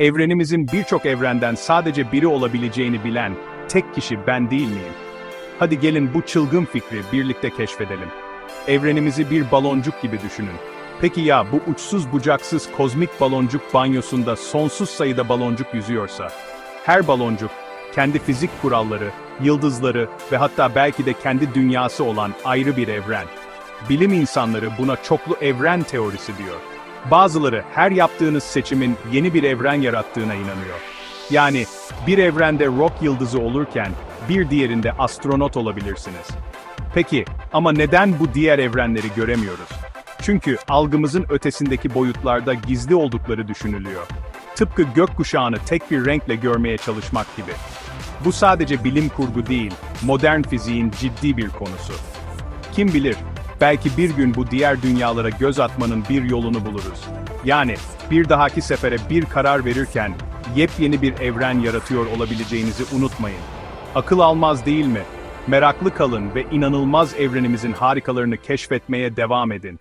Evrenimizin birçok evrenden sadece biri olabileceğini bilen tek kişi ben değil miyim? Hadi gelin bu çılgın fikri birlikte keşfedelim. Evrenimizi bir baloncuk gibi düşünün. Peki ya bu uçsuz bucaksız kozmik baloncuk banyosunda sonsuz sayıda baloncuk yüzüyorsa? Her baloncuk, kendi fizik kuralları, yıldızları ve hatta belki de kendi dünyası olan ayrı bir evren. Bilim insanları buna çoklu evren teorisi diyor. Bazıları her yaptığınız seçimin yeni bir evren yarattığına inanıyor. Yani bir evrende rock yıldızı olurken bir diğerinde astronot olabilirsiniz. Peki ama neden bu diğer evrenleri göremiyoruz? Çünkü algımızın ötesindeki boyutlarda gizli oldukları düşünülüyor. Tıpkı gökkuşağını tek bir renkle görmeye çalışmak gibi. Bu sadece bilim kurgu değil, modern fiziğin ciddi bir konusu. Kim bilir, belki bir gün bu diğer dünyalara göz atmanın bir yolunu buluruz. Yani, bir dahaki sefere bir karar verirken, yepyeni bir evren yaratıyor olabileceğinizi unutmayın. Akıl almaz değil mi? Meraklı kalın ve inanılmaz evrenimizin harikalarını keşfetmeye devam edin.